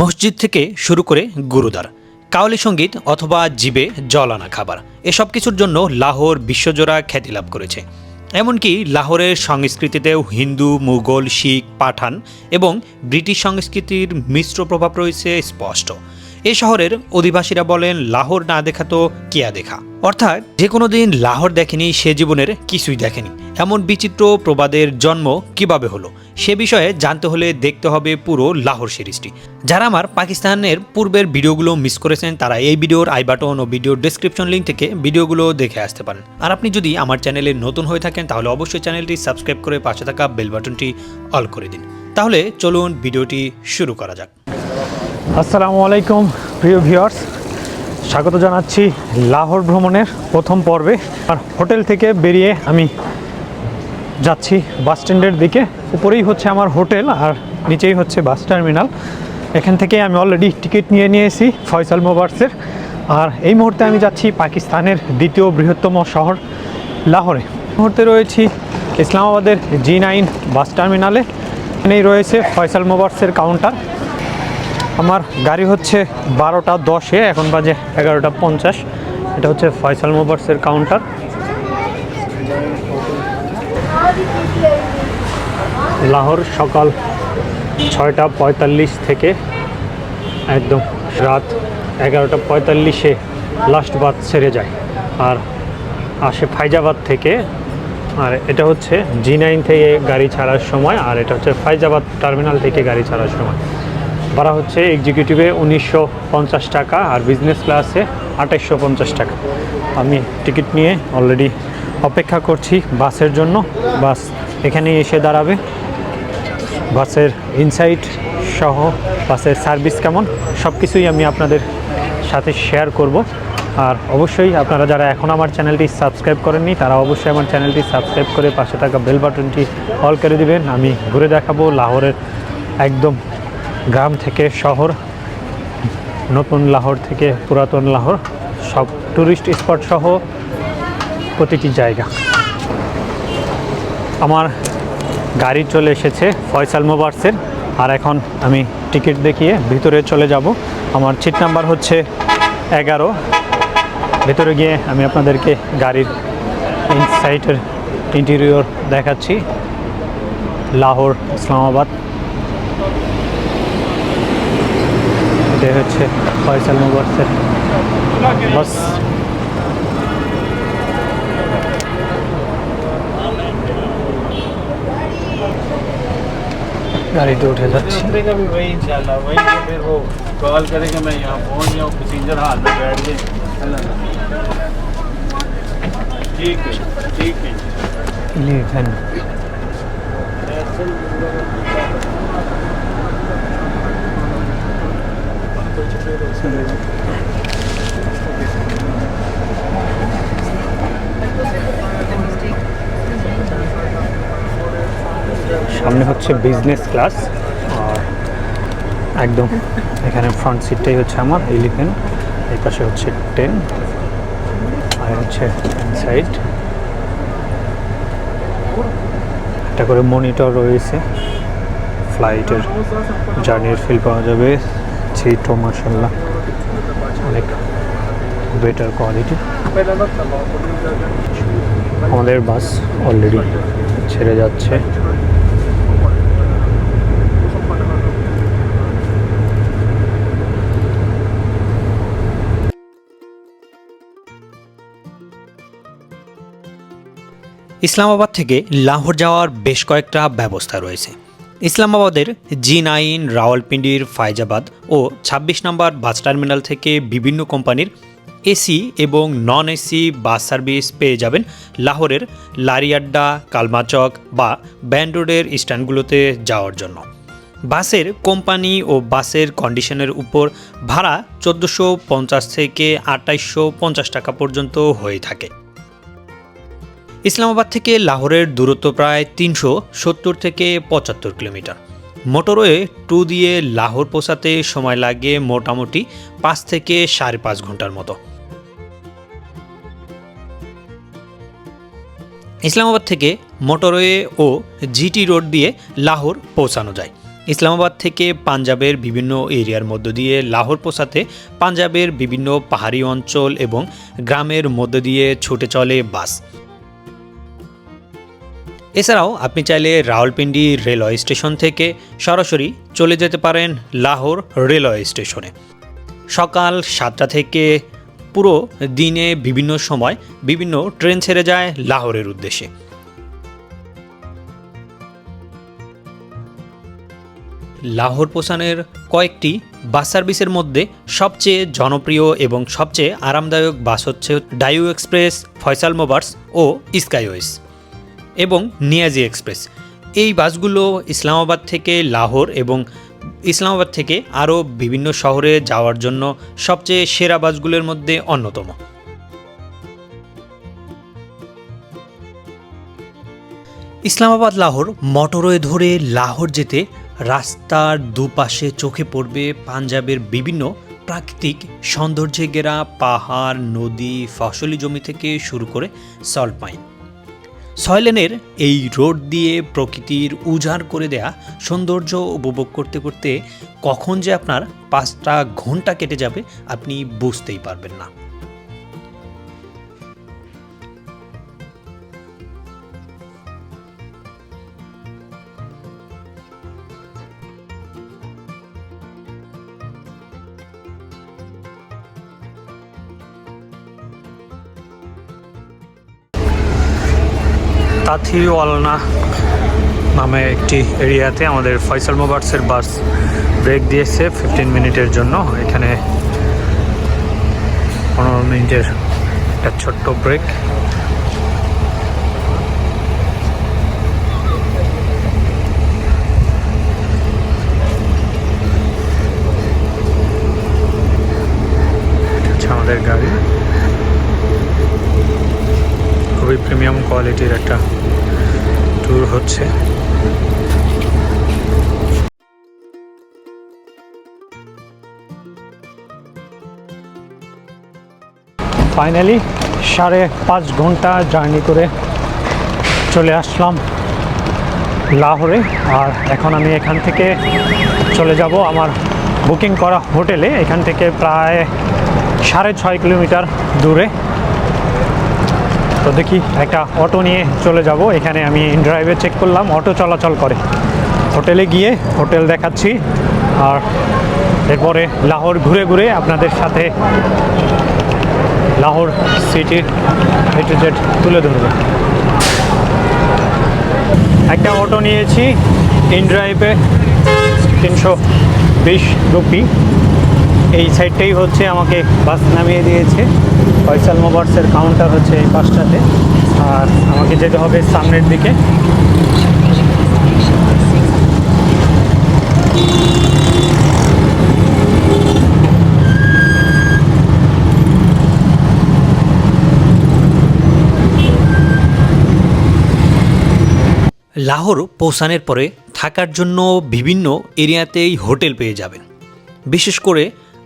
মসজিদ থেকে শুরু করে গুরুদ্বার কাওয়ালি সংগীত অথবা জীবে জল আনা খাবার, এসব কিছুর জন্য লাহোর বিশ্বজোড়া খ্যাতি লাভ করেছে। এমনকি লাহোরের সংস্কৃতিতেও হিন্দু, মুঘল, শিখ, পাঠান এবং ব্রিটিশ সংস্কৃতির মিশ্র প্রভাব রয়েছে স্পষ্ট। এ শহরের অধিবাসীরা বলেন, লাহোর না দেখা তো কিয়া দেখা? অর্থাৎ, যে কোনো দিন লাহোর দেখেনি, সে জীবনের কিছুই দেখেনি। এমন বিচিত্র প্রবাদের জন্ম কীভাবে হলো? সে বিষয়ে জানতে হলে দেখতে হবে পুরো লাহোর সিরিজটি। যারা আমার পাকিস্তানের পূর্বের ভিডিওগুলো মিস করেছেন, তারা এই ভিডিওর আই বাটন ও ভিডিওর ডেসক্রিপশন লিঙ্ক থেকে ভিডিওগুলো দেখে আসতে পারেন। আর আপনি যদি আমার চ্যানেলে নতুন হয়ে থাকেন, তাহলে অবশ্যই চ্যানেলটি সাবস্ক্রাইব করে পাশে থাকা বেল বাটনটি অল করে দিন। তাহলে চলুন ভিডিওটি শুরু করা যাক। আসসালামু আলাইকুম, প্রিয় ভিউয়ার্স স্বাগত জানাচ্ছি লাহোর ভ্রমণের প্রথম পর্বে। আর হোটেল থেকে বেরিয়ে আমি যাচ্ছি বাস স্ট্যান্ডের দিকে। উপরেই হচ্ছে আমার হোটেল আর নিচেই হচ্ছে বাস টার্মিনাল। এখান থেকে আমি অলরেডি টিকিট নিয়ে নিয়েছি ফয়সাল মোবার্সের। আর এই মুহূর্তে আমি যাচ্ছি পাকিস্তানের দ্বিতীয় বৃহত্তম শহর, লাহোরে। মুহূর্তে রয়েছি ইসলামাবাদের জি নাইন বাস টার্মিনালে। এখানেই রয়েছে ফয়সাল মোবার্সের কাউন্টার আমার গাড়ি হচ্ছে বারোটা দশে, এখন বাজে এগারোটা পঞ্চাশ। এটা হচ্ছে ফয়সাল মোবার্সের কাউন্টার লাহোর সকাল ছয়টা পঁয়তাল্লিশ থেকে একদম রাত এগারোটা পঁয়তাল্লিশে লাস্ট বাস ছেড়ে যায়। আর আসে ফাইজাবাদ থেকে। আর এটা হচ্ছে জি নাইন থেকে গাড়ি ছাড়ার সময়, আর এটা হচ্ছে ফাইজাবাদ টার্মিনাল থেকে গাড়ি ছাড়ার সময়। ভাড়া হচ্ছে এক্সিকিউটিভে উনিশশো পঞ্চাশ টাকা আর বিজনেস ক্লাসে আঠাইশশো টাকা। আমি টিকিট নিয়ে অলরেডি অপেক্ষা করছি বাসের জন্য। বাস এখানে এসে দাঁড়াবে। বাসের ইনসাইট সহ বাসের সার্ভিস কেমন সব কিছুই আমি আপনাদের সাথে শেয়ার করব। আর অবশ্যই আপনারা যারা এখন আমার চ্যানেলটি সাবস্ক্রাইব করেননি, তারা অবশ্যই আমার চ্যানেলটি সাবস্ক্রাইব করে পাশে থাকা বেল বাটনটি অল করে দিবেন। আমি ঘুরে দেখাবো লাহোরের একদম গ্রাম থেকে শহর, নতুন লাহোর থেকে পুরাতন লাহোর। সব ট্যুরিস্ট স্পট সহ প্রতিটি জায়গা। আমার গাড়ি চলে এসেছে ফয়সাল মোবার্সের। আর এখন আমি টিকিট দেখিয়ে ভিতরে চলে যাব। আমার সিট নাম্বার হচ্ছে এগারো। ভেতরে গিয়ে আমি আপনাদেরকে গাড়ির ইনসাইটের ইন্টেরিয়র দেখাচ্ছি। লাহোর, ইসলামাবাদ। এটাই হচ্ছে ফয়সাল মোবার্সের বাস। গাড়িতে উঠে যাচ্ছি का भी वही इंशाल्लाह वही तो फिर वो कॉल करेंगे मैं यहाँ पहुँच जाऊँ पैसेंजर हाल में बैठ गए ठीक है ठीक है ইলেভেন সামনে হচ্ছে বিজনেস ক্লাস আর একদম, এখানে ফ্রন্ট সিটটাই হচ্ছে আমার ইলেভেন এই পাশে হচ্ছে টেন আর হচ্ছে সাইড একটা করে মনিটর রয়েছে। ফ্লাইটের জার্নির ফিল পাওয়া যাবে। সিটও মার্শাল্লাহ অনেক বেটার কোয়ালিটি আমাদের বাস অলরেডি ছেড়ে যাচ্ছে। ইসলামাবাদ থেকে লাহোর যাওয়ার বেশ কয়েকটা ব্যবস্থা রয়েছে। ইসলামাবাদের জি নাইন রাওয়ালপিন্ডির ফায়জাবাদ ও ২৬ নম্বর বাস টার্মিনাল থেকে বিভিন্ন কোম্পানির এসি এবং নন এসি বাস সার্ভিস পেয়ে যাবেন লাহোরের লারিয়াড্ডা, কালমাচক বা ব্যান্ড রোডের স্ট্যান্ডগুলোতে যাওয়ার জন্য। বাসের কোম্পানি ও বাসের কন্ডিশনের উপর ভাড়া চোদ্দোশো পঞ্চাশ থেকে আটাইশশো পঞ্চাশ টাকা পর্যন্ত হয়ে থাকে। ইসলামাবাদ থেকে লাহোরের দূরত্ব প্রায় তিনশো সত্তর থেকে পঁচাত্তর কিলোমিটার। মোটরওয়ে টু দিয়ে লাহোর পৌঁছাতে সময় লাগে মোটামুটি পাঁচ থেকে সাড়ে পাঁচ ঘণ্টার মতো। ইসলামাবাদ থেকে মোটরওয়ে ও জিটি রোড দিয়ে লাহোর পৌঁছানো যায়। ইসলামাবাদ থেকে পাঞ্জাবের বিভিন্ন এরিয়ার মধ্য দিয়ে লাহোর পৌঁছাতে পাঞ্জাবের বিভিন্ন পাহাড়ি অঞ্চল এবং গ্রামের মধ্য দিয়ে ছুটে চলে বাস। এছাড়াও আপনি চাইলে রাওয়ালপিন্ডি রেলওয়ে স্টেশন থেকে সরাসরি চলে যেতে পারেন লাহোর রেলওয়ে স্টেশনে। সকাল সাতটা থেকে পুরো দিনে বিভিন্ন সময় বিভিন্ন ট্রেন ছেড়ে যায় লাহোরের উদ্দেশ্যে। লাহোর পোসানের কয়েকটি বাস সার্ভিসের মধ্যে সবচেয়ে জনপ্রিয় এবং সবচেয়ে আরামদায়ক বাস হচ্ছে ডাইউ এক্সপ্রেস, ফয়সাল মোবার্স ও স্কাইওয়েস এবং নিয়াজি এক্সপ্রেস। এই বাসগুলো ইসলামাবাদ থেকে লাহোর এবং ইসলামাবাদ থেকে আরও বিভিন্ন শহরে যাওয়ার জন্য সবচেয়ে সেরা বাসগুলোর মধ্যে অন্যতম। ইসলামাবাদ, লাহোর মোটরওয়ে ধরে লাহোর যেতে রাস্তার দুপাশে চোখে পড়বে পাঞ্জাবের বিভিন্ন প্রাকৃতিক সৌন্দর্যে ঘেরা পাহাড়, নদী, ফসলি জমি থেকে শুরু করে সল্ট সয়লেনের এই রোড দিয়ে প্রকৃতির উজাড় করে দেয়া সৌন্দর্য উপভোগ করতে করতে কখন যে আপনার পাঁচটা ঘণ্টা কেটে যাবে আপনি বুঝতেই পারবেন না। তাথিওয়ালনা নামে একটি এরিয়াতে আমাদের ফয়সাল মোবার্সের বাস ব্রেক দিয়েছে ফিফটিন মিনিটের জন্য। এখানে পনেরো মিনিটের একটা ছোট্ট ব্রেক। আমাদের গাড়ি। খুবই প্রিমিয়াম কোয়ালিটির একটা ট্যুর হচ্ছে। ফাইনালি সাড়ে পাঁচ ঘণ্টা জার্নি করে চলে আসলাম লাহোরে। আর এখন আমি এখান থেকে চলে যাব আমার বুকিং করা হোটেলে। এখান থেকে প্রায় সাড়ে ছয় কিলোমিটার দূরে। তো দেখি, একটা অটো নিয়ে চলে যাব। এখানে আমি ড্রাইভে চেক করলাম, অটো চলাচল করে। হোটেলে গিয়ে হোটেল দেখাচ্ছি। আর এরপরে লাহোর ঘুরে ঘুরে আপনাদের সাথে লাহোর সিটির এ তুলে ধরবে। একটা অটো নিয়েছি ইন ড্রাইভে তিনশো বিশ রুপি এই সাইডটাই হচ্ছে আমাকে বাস নামিয়ে দিয়েছে। ফয়সাল মোবার্সের কাউন্টার হচ্ছে এই পাশটাতে। আর আমাকে যেতে হবে সামনের দিকে। লাহোর পৌঁছানোর পরে থাকার জন্য বিভিন্ন এরিয়াতেই হোটেল পেয়ে যাবেন। বিশেষ করে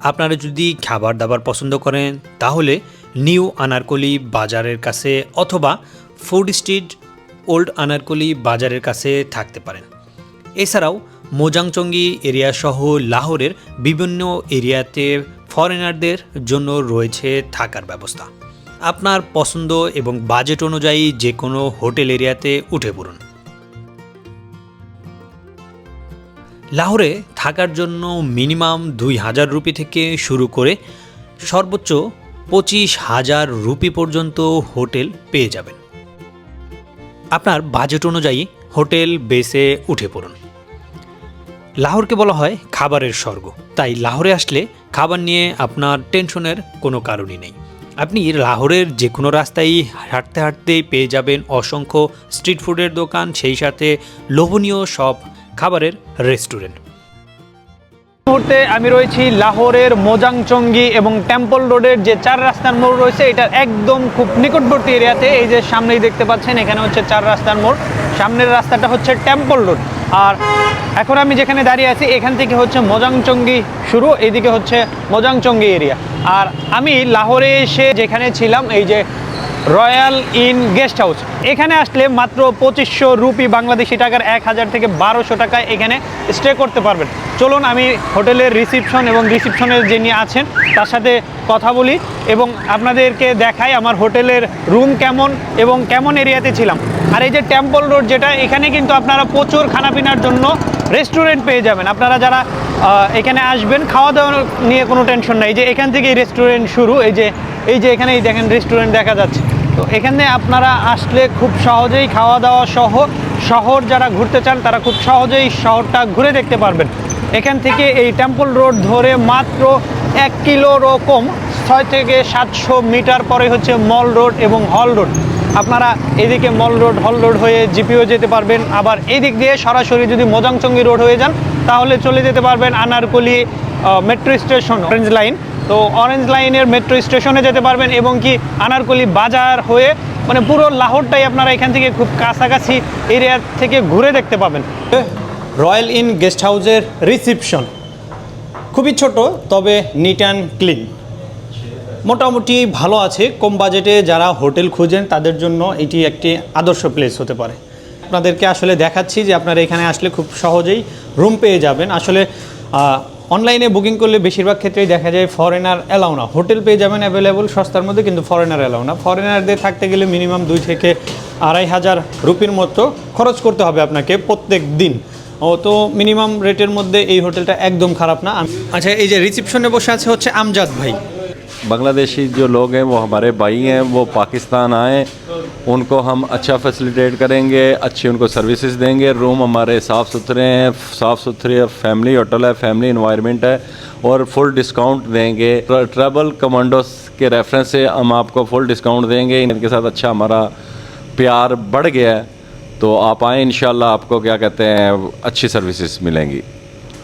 আপনারা যদি খাবার দাবার পছন্দ করেন, তাহলে নিউ আনারকলি বাজারের কাছে অথবা ফুড স্ট্রিট ওল্ড আনারকলি বাজারের কাছে থাকতে পারেন। এছাড়াও মোজাংচঙ্গি এরিয়া সহ লাহোরের বিভিন্ন এরিয়াতে ফরেনারদের জন্য রয়েছে থাকার ব্যবস্থা। আপনার পছন্দ এবং বাজেট অনুযায়ী যে কোনো হোটেল এরিয়াতে উঠে পড়ুন। লাহোরে থাকার জন্য মিনিমাম দুই হাজার রুপি থেকে শুরু করে সর্বোচ্চ পঁচিশ হাজার রুপি পর্যন্ত হোটেল পেয়ে যাবেন। আপনার বাজেট অনুযায়ী হোটেল বেসে উঠে পড়ুন। লাহোরকে বলা হয় খাবারের স্বর্গ। তাই লাহোরে আসলে খাবার নিয়ে আপনার টেনশনের কোনো কারণই নেই। আপনি লাহোরের যে কোনো রাস্তায় হাঁটতে হাঁটতেই পেয়ে যাবেন অসংখ্য স্ট্রিট ফুডের দোকান, সেই সাথে লোভনীয় সব খাবারের রেস্টুরেন্ট। মুহূর্তে আমি রয়েছি লাহোরের মোজাংচঙ্গি এবং টেম্পল রোডের যে চার রাস্তার মোড় রয়েছে এটার একদম খুব নিকটবর্তী এরিয়াতে। এই যে সামনেই দেখতে পাচ্ছেন, এখানে হচ্ছে চার রাস্তার মোড়। সামনের রাস্তাটা হচ্ছে টেম্পল রোড। আর এখন আমি যেখানে দাঁড়িয়ে আছি, এখান থেকে হচ্ছে মোজাংচঙ্গি শুরু এইদিকে হচ্ছে মোজাংচঙ্গি এরিয়া। আর আমি লাহোরে এসে যেখানে ছিলাম, এই যে রয়্যাল ইন গেস্ট হাউস। এখানে আসলে মাত্র পঁচিশশো রুপি বাংলাদেশি টাকার এক হাজার থেকে বারোশো টাকায় এখানে স্টে করতে পারবেন। চলুন আমি হোটেলের রিসিপশন এবং রিসিপশনের যিনি আছেন, তার সাথে কথা বলি এবং আপনাদেরকে দেখাই আমার হোটেলের রুম কেমন এবং কেমন এরিয়াতে ছিলাম। আর এই যে টেম্পল রোড যেটা, এখানে কিন্তু আপনারা প্রচুর খানাপিনার জন্য রেস্টুরেন্ট পেয়ে যাবেন। আপনারা যারা এখানে আসবেন খাওয়া দাওয়া নিয়ে কোনো টেনশন নাই। যে এখান থেকেই রেস্টুরেন্ট শুরু। এই যে এই যে এখানেই দেখেন রেস্টুরেন্ট দেখা যাচ্ছে। তো এখানে আপনারা আসলে খুব সহজেই খাওয়া দাওয়া সহ শহর যারা ঘুরতে চান, তারা খুব সহজেই শহরটা ঘুরে দেখতে পারবেন। এখান থেকে এই টেম্পল রোড ধরে মাত্র এক কিলো রকম ছয় থেকে সাতশো মিটার পরে হচ্ছে মল রোড এবং হল রোড। আপনারা এদিকে মল রোড, হল রোড হয়ে জিপিও যেতে পারবেন। আবার এদিক দিয়ে সরাসরি যদি মোজাংচঙ্গি রোড হয়ে যান, তাহলে চলে যেতে পারবেন Anarkali metro station orange line তো অরেঞ্জ লাইনের মেট্রো স্টেশনে যেতে পারবেন এবং কি আনারকলি বাজার হয়ে মানে পুরো লাহোরটাই আপনারা এখান থেকে খুব কাছাকাছি এরিয়া থেকে ঘুরে দেখতে পাবেন। রয়্যাল ইন গেস্ট হাউসের রিসিপশন খুবই ছোট, তবে নিট অ্যান্ড ক্লিন মোটামুটি ভালো আছে, কম বাজেটে যারা হোটেল খুঁজেন, তাদের জন্য এটি একটি আদর্শ প্লেস হতে পারে। আপনাদেরকে আসলে দেখাচ্ছি যে আপনারা এখানে আসলে খুব সহজেই রুম পেয়ে যাবেন। আসলে অনলাইনে বুকিং করলে বেশিরভাগ ক্ষেত্রেই দেখা যায় ফরেনার অ্যালাউ না। হোটেল পেয়ে যাবেন অ্যাভেলেবল সস্তার মধ্যে কিন্তু ফরেনার অ্যালাউ না। ফরেনারদের থাকতে গেলে মিনিমাম দুই থেকে আড়াই হাজার রুপির মতো খরচ করতে হবে আপনাকে প্রত্যেক দিন। ও, তো মিনিমাম রেটের মধ্যে এই হোটেলটা একদম খারাপ না। আচ্ছা এই যে রিসিপশনে বসে আছে হচ্ছে আমজাদ ভাই। बांग्लादेशी जो लोग हैं वो हमारे भाई हैं वो पाकिस्तान आए उनको हम अच्छा फैसिलिटेट करेंगे अच्छी उनको सर्विसेज देंगे रूम हमारे साफ़ सुथरे हैं साफ़ सुथरे फैमिली होटल है फैमिली इन्वायरमेंट है और फुल डिस्काउंट देंगे ट्र- ट्रैवल कमांडोस के रेफरेंस से हम आपको फुल डिस्काउंट देंगे इनके साथ अच्छा हमारा प्यार बढ़ गया है तो आप आएँ इंशाल्लाह आपको क्या कहते हैं अच्छी सर्विसेज मिलेंगी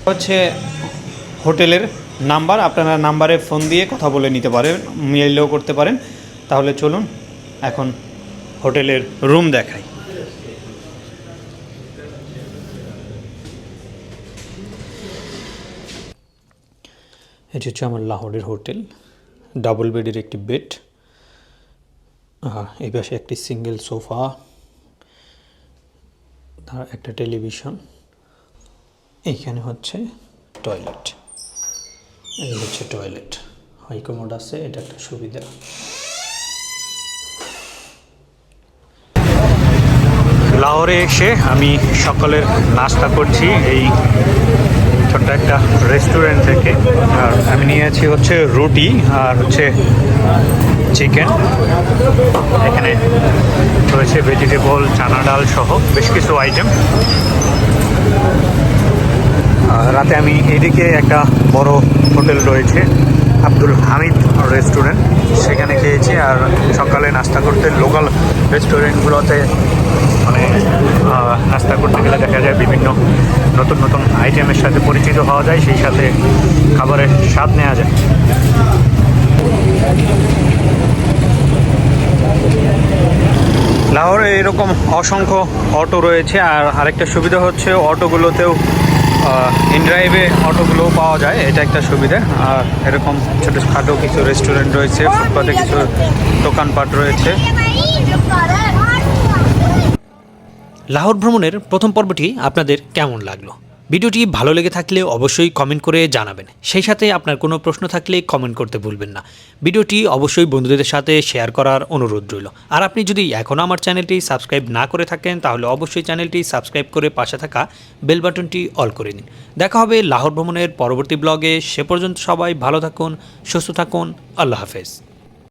হচ্ছে হোটেলের নাম্বার, আপনারা নাম্বারে ফোন দিয়ে কথা বলে নিতে পারেন মেইলও করতে পারেন। তাহলে চলুন, এখন হোটেলের রুম দেখাই। এটি হচ্ছে আমার লাহোরের হোটেল। ডাবল বেডের একটি বেড। এই পাশে একটি সিঙ্গেল সোফা। একটা টেলিভিশন। এইখানে হচ্ছে টয়লেট। এই হচ্ছে টয়লেট হাইকমোড আছে, এটা একটা সুবিধা। লাহোরে এসে আমি সকালের নাস্তা করছি এই ছোট্ট একটা রেস্টুরেন্ট থেকে। আর আমি নিয়েছি হচ্ছে রুটি আর হচ্ছে চিকেন এখানে রয়েছে ভেজিটেবল চানা ডাল সহ বেশ কিছু আইটেম রাতে আমি এদিকে একটা বড় হোটেল রয়েছে, আব্দুল হামিদ রেস্টুরেন্ট সেখানে খেয়েছি আর সকালে নাস্তা করতে লোকাল রেস্টুরেন্টগুলোতে মানে নাস্তা করতে গেলে দেখা যায় বিভিন্ন নতুন নতুন আইটেমের সাথে পরিচিত হওয়া যায়, সেই সাথে খাবারের স্বাদ নেওয়া যায়। লাহোরে এরকম অসংখ্য অটো রয়েছে আর আরেকটা সুবিধা হচ্ছে অটোগুলোতেও ইনড্রাইভে অটোগুলোও পাওয়া যায়, এটা একটা সুবিধা। আর এরকম ছোটো খাটো কিছু রেস্টুরেন্ট রয়েছে, ফুটপাতে কিছু দোকানপাট রয়েছে। লাহোর ভ্রমণের প্রথম পর্বটি আপনাদের কেমন লাগল? ভিডিওটি ভালো লেগে থাকলে অবশ্যই কমেন্ট করে জানাবেন। সেই সাথে আপনার কোনো প্রশ্ন থাকলে কমেন্ট করতে ভুলবেন না। ভিডিওটি অবশ্যই বন্ধুদের সাথে শেয়ার করার অনুরোধ রইল। আর আপনি যদি এখনও আমার চ্যানেলটি সাবস্ক্রাইব না করে থাকেন, তাহলে অবশ্যই চ্যানেলটি সাবস্ক্রাইব করে পাশে থাকা বেল বাটনটি অল করে নিন। দেখা হবে লাহোর ভ্রমণের পরবর্তী ব্লগে সে পর্যন্ত সবাই ভালো থাকুন, সুস্থ থাকুন, আল্লাহ হাফেজ।